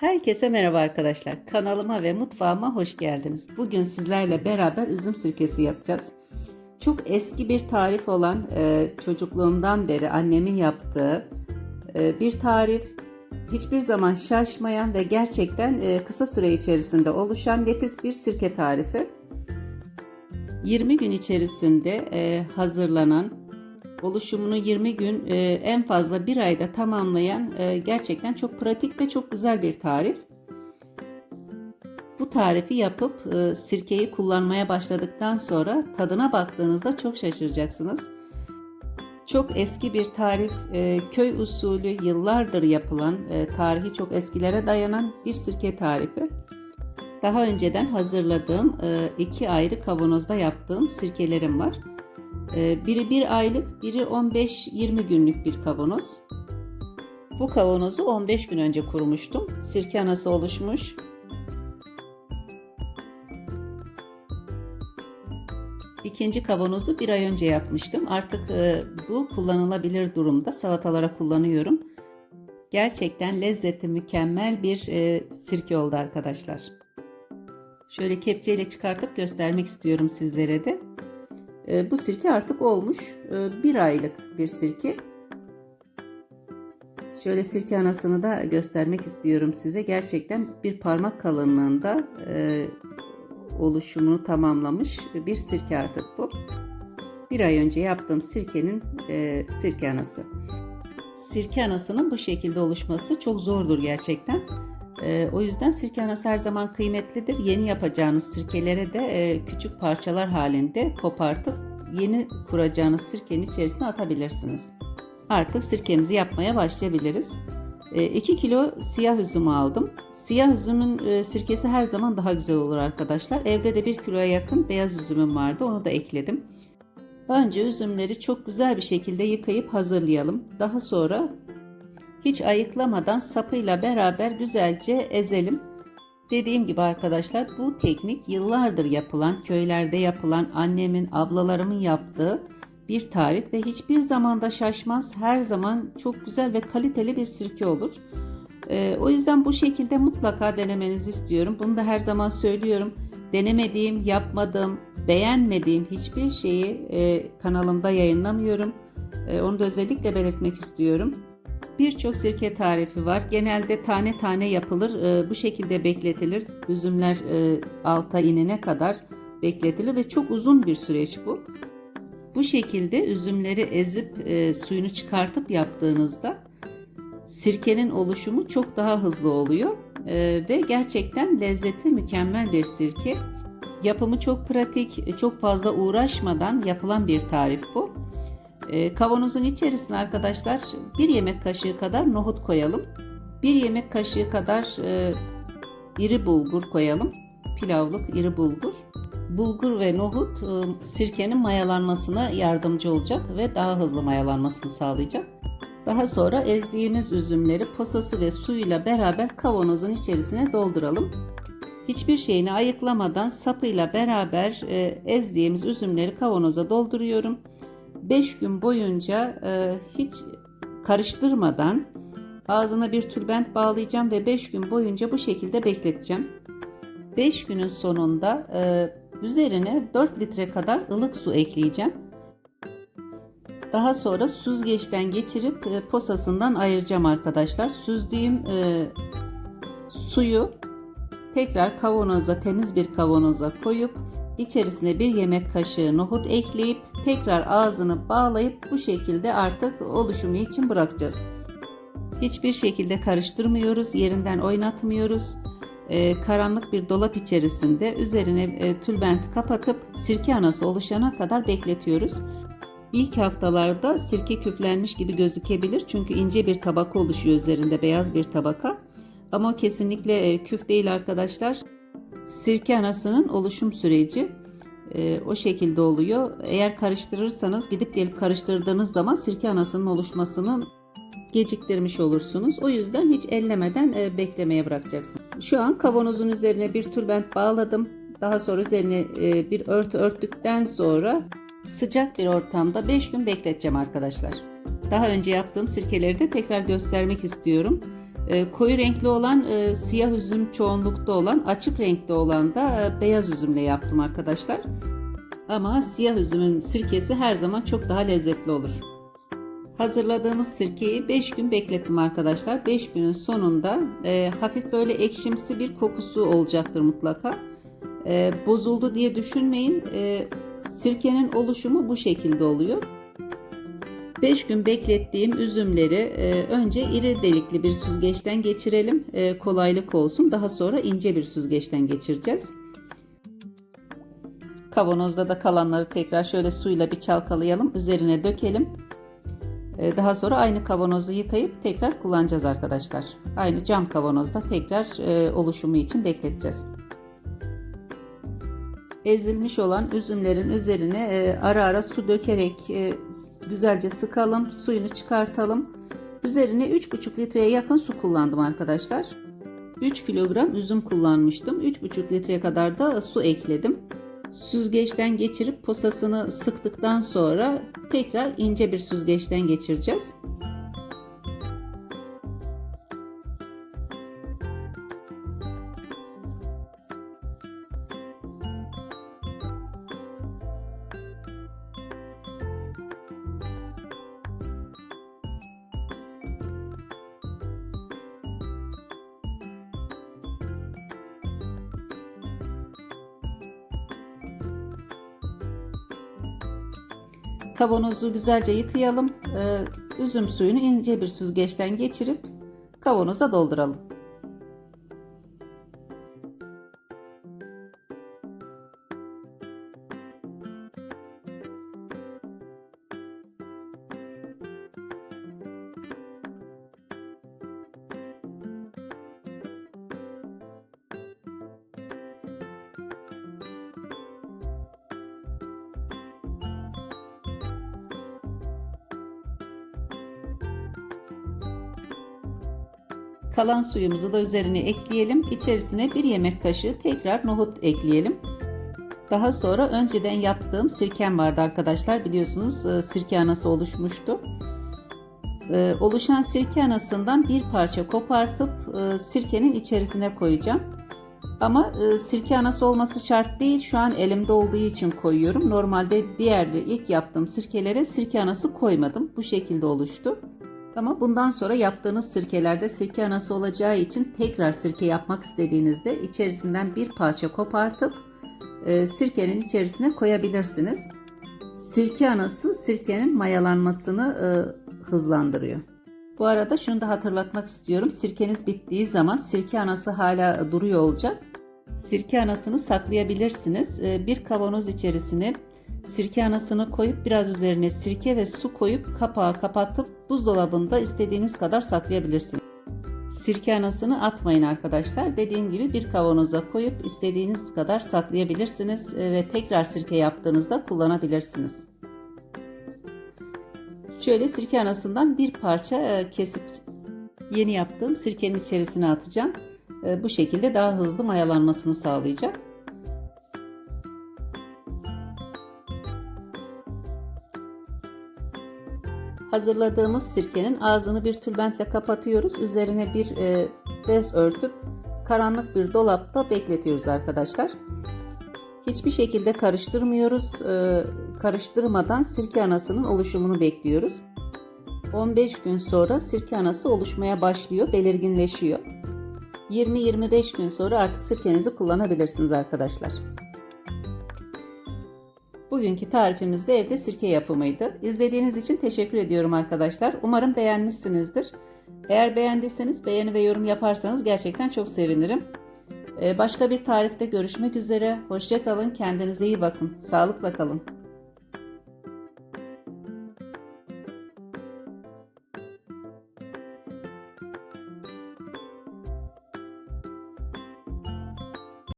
Herkese merhaba arkadaşlar. Kanalıma ve mutfağıma hoş geldiniz. Bugün sizlerle beraber üzüm sirkesi yapacağız. Çok eski bir tarif olan e, çocukluğumdan beri annemin yaptığı e, bir tarif. Hiçbir zaman şaşmayan ve gerçekten e, kısa süre içerisinde oluşan nefis bir sirke tarifi. 20 gün içerisinde hazırlanan oluşumunu 20 gün e, en fazla bir ayda tamamlayan e, gerçekten çok pratik ve çok güzel bir tarif. Bu tarifi yapıp e, sirkeyi kullanmaya başladıktan sonra tadına baktığınızda çok şaşıracaksınız. Çok eski bir tarif, köy usulü yıllardır yapılan, tarihi çok eskilere dayanan bir sirke tarifi. Daha önceden hazırladığım iki ayrı kavanozda yaptığım sirkelerim var. Ee, Biri bir aylık, biri 15-20 günlük bir kavanoz. Bu kavanozu 15 gün önce kurumuştum. Sirke anası oluşmuş. İkinci kavanozu bir ay önce yapmıştım. Artık e, bu kullanılabilir durumda. Salatalara kullanıyorum. Gerçekten lezzeti mükemmel bir e, sirke oldu arkadaşlar. Şöyle kepçeyle çıkartıp göstermek istiyorum sizlere de. E, bu sirke artık olmuş. E, bir aylık bir sirke. Şöyle sirke anasını da göstermek istiyorum size. Gerçekten bir parmak kalınlığında e, oluşumunu tamamlamış bir sirke artık bu. Bir ay önce yaptığım sirkenin e, sirke anası. Sirke anasının bu şekilde oluşması çok zordur gerçekten. E, o yüzden sirke anası her zaman kıymetlidir. Yeni yapacağınız sirkelere de e, küçük parçalar halinde kopartıp yeni kuracağınız sirkenin içerisine atabilirsiniz. Artık sirkemizi yapmaya başlayabiliriz. 2 kilo siyah üzüm aldım. Siyah üzümün e, sirkesi her zaman daha güzel olur arkadaşlar. Evde de 1 kiloya yakın beyaz üzümüm vardı. Onu da ekledim. Önce üzümleri çok güzel bir şekilde yıkayıp hazırlayalım. Daha sonra hiç ayıklamadan sapıyla beraber güzelce ezelim. Dediğim gibi arkadaşlar bu teknik yıllardır yapılan, köylerde yapılan, annemin, ablalarımın yaptığı bir tarif ve hiçbir zamanda şaşmaz. Her zaman çok güzel ve kaliteli bir sirke olur. Ee, o yüzden bu şekilde mutlaka denemenizi istiyorum. Bunu da her zaman söylüyorum. Denemediğim, yapmadığım, beğenmediğim hiçbir şeyi e, kanalımda yayınlamıyorum. E, onu da özellikle belirtmek istiyorum. Birçok sirke tarifi var. Genelde tane tane yapılır. E, bu şekilde bekletilir. Üzümler e, alta inene kadar bekletilir ve çok uzun bir süreç bu. Bu şekilde üzümleri ezip e, suyunu çıkartıp yaptığınızda sirkenin oluşumu çok daha hızlı oluyor e, ve gerçekten lezzeti mükemmel bir sirke. Yapımı çok pratik, çok fazla uğraşmadan yapılan bir tarif bu. E, kavanozun içerisine arkadaşlar bir yemek kaşığı kadar nohut koyalım. Bir yemek kaşığı kadar e, iri bulgur koyalım. Pilavlık iri bulgur. Bulgur ve nohut e, sirkenin mayalanmasına yardımcı olacak ve daha hızlı mayalanmasını sağlayacak. Daha sonra ezdiğimiz üzümleri posası ve suyuyla beraber kavanozun içerisine dolduralım. Hiçbir şeyini ayıklamadan sapıyla beraber e, ezdiğimiz üzümleri kavanoza dolduruyorum. 5 gün boyunca e, hiç karıştırmadan ağzına bir tülbent bağlayacağım ve 5 gün boyunca bu şekilde bekleteceğim. 5 günün sonunda e, üzerine 4 litre kadar ılık su ekleyeceğim. Daha sonra süzgeçten geçirip e, posasından ayıracağım arkadaşlar. Süzdüğüm e, suyu tekrar kavanoza temiz bir kavanoza koyup içerisine bir yemek kaşığı nohut ekleyip tekrar ağzını bağlayıp bu şekilde artık oluşumu için bırakacağız. Hiçbir şekilde karıştırmıyoruz, yerinden oynatmıyoruz. Ee, karanlık bir dolap içerisinde üzerine e, tülbent kapatıp sirke anası oluşana kadar bekletiyoruz. İlk haftalarda sirke küflenmiş gibi gözükebilir çünkü ince bir tabaka oluşuyor üzerinde beyaz bir tabaka. Ama kesinlikle e, küf değil arkadaşlar. Sirke anasının oluşum süreci e, o şekilde oluyor. Eğer karıştırırsanız gidip gelip karıştırdığınız zaman sirke anasının oluşmasının geciktirmiş olursunuz. O yüzden hiç ellemeden e, beklemeye bırakacaksın. Şu an kavanozun üzerine bir tülbent bağladım. Daha sonra üzerine e, bir örtü örttükten sonra sıcak bir ortamda 5 gün bekleteceğim arkadaşlar. Daha önce yaptığım sirkeleri de tekrar göstermek istiyorum. E, koyu renkli olan e, siyah üzüm çoğunlukta olan, açık renkli olan da e, beyaz üzümle yaptım arkadaşlar. Ama siyah üzümün sirkesi her zaman çok daha lezzetli olur. Hazırladığımız sirkeyi 5 gün beklettim arkadaşlar. 5 günün sonunda e, hafif böyle ekşimsi bir kokusu olacaktır mutlaka. E, bozuldu diye düşünmeyin. E, sirkenin oluşumu bu şekilde oluyor. 5 gün beklettiğim üzümleri e, önce iri delikli bir süzgeçten geçirelim. E, kolaylık olsun. Daha sonra ince bir süzgeçten geçireceğiz. Kavanozda da kalanları tekrar şöyle suyla bir çalkalayalım. Üzerine dökelim. E, daha sonra aynı kavanozu yıkayıp tekrar kullanacağız arkadaşlar. Aynı cam kavanozda tekrar e, oluşumu için bekleteceğiz. Ezilmiş olan üzümlerin üzerine e, ara ara su dökerek e, güzelce sıkalım. Suyunu çıkartalım. Üzerine 3,5 litreye yakın su kullandım arkadaşlar. 3 kilogram üzüm kullanmıştım. 3,5 litreye kadar da su ekledim. Süzgeçten geçirip posasını sıktıktan sonra tekrar ince bir süzgeçten geçireceğiz. Kavanozu güzelce yıkayalım. Ee, üzüm suyunu ince bir süzgeçten geçirip kavanoza dolduralım. Kalan suyumuzu da üzerine ekleyelim. İçerisine bir yemek kaşığı tekrar nohut ekleyelim. Daha sonra önceden yaptığım sirkem vardı arkadaşlar. Biliyorsunuz e, sirke anası oluşmuştu. E, oluşan sirke anasından bir parça kopartıp e, sirkenin içerisine koyacağım. Ama sirke anası olması şart değil. Şu an elimde olduğu için koyuyorum. Normalde diğer ilk yaptığım sirkelere sirke anası koymadım. Bu şekilde oluştu. Ama bundan sonra yaptığınız sirkelerde sirke anası olacağı için tekrar sirke yapmak istediğinizde içerisinden bir parça kopartıp e, sirkenin içerisine koyabilirsiniz. Sirke anası sirkenin mayalanmasını e, hızlandırıyor. Bu arada şunu da hatırlatmak istiyorum. Sirkeniz bittiği zaman sirke anası hala duruyor olacak. Sirke anasını saklayabilirsiniz. E, bir kavanoz içerisine Sirke anasını koyup biraz üzerine sirke ve su koyup kapağı kapatıp buzdolabında istediğiniz kadar saklayabilirsiniz. Sirke anasını atmayın arkadaşlar. Dediğim gibi bir kavanoza koyup istediğiniz kadar saklayabilirsiniz e, ve tekrar sirke yaptığınızda kullanabilirsiniz. Şöyle sirke anasından bir parça e, kesip yeni yaptığım sirkenin içerisine atacağım. E, bu şekilde daha hızlı mayalanmasını sağlayacak. Hazırladığımız sirkenin ağzını bir tülbentle kapatıyoruz. Üzerine bir e, bez örtüp karanlık bir dolapta bekletiyoruz arkadaşlar. Hiçbir şekilde karıştırmıyoruz. E, karıştırmadan sirke anasının oluşumunu bekliyoruz. 15 gün sonra sirke anası oluşmaya başlıyor, belirginleşiyor. 20-25 gün sonra artık sirkenizi kullanabilirsiniz arkadaşlar. Bugünkü tarifimiz de evde sirke yapımıydı. İzlediğiniz için teşekkür ediyorum arkadaşlar. Umarım beğenmişsinizdir. Eğer beğendiyseniz beğeni ve yorum yaparsanız gerçekten çok sevinirim. Ee, başka bir tarifte görüşmek üzere. Hoşçakalın, kendinize iyi bakın. Sağlıkla kalın.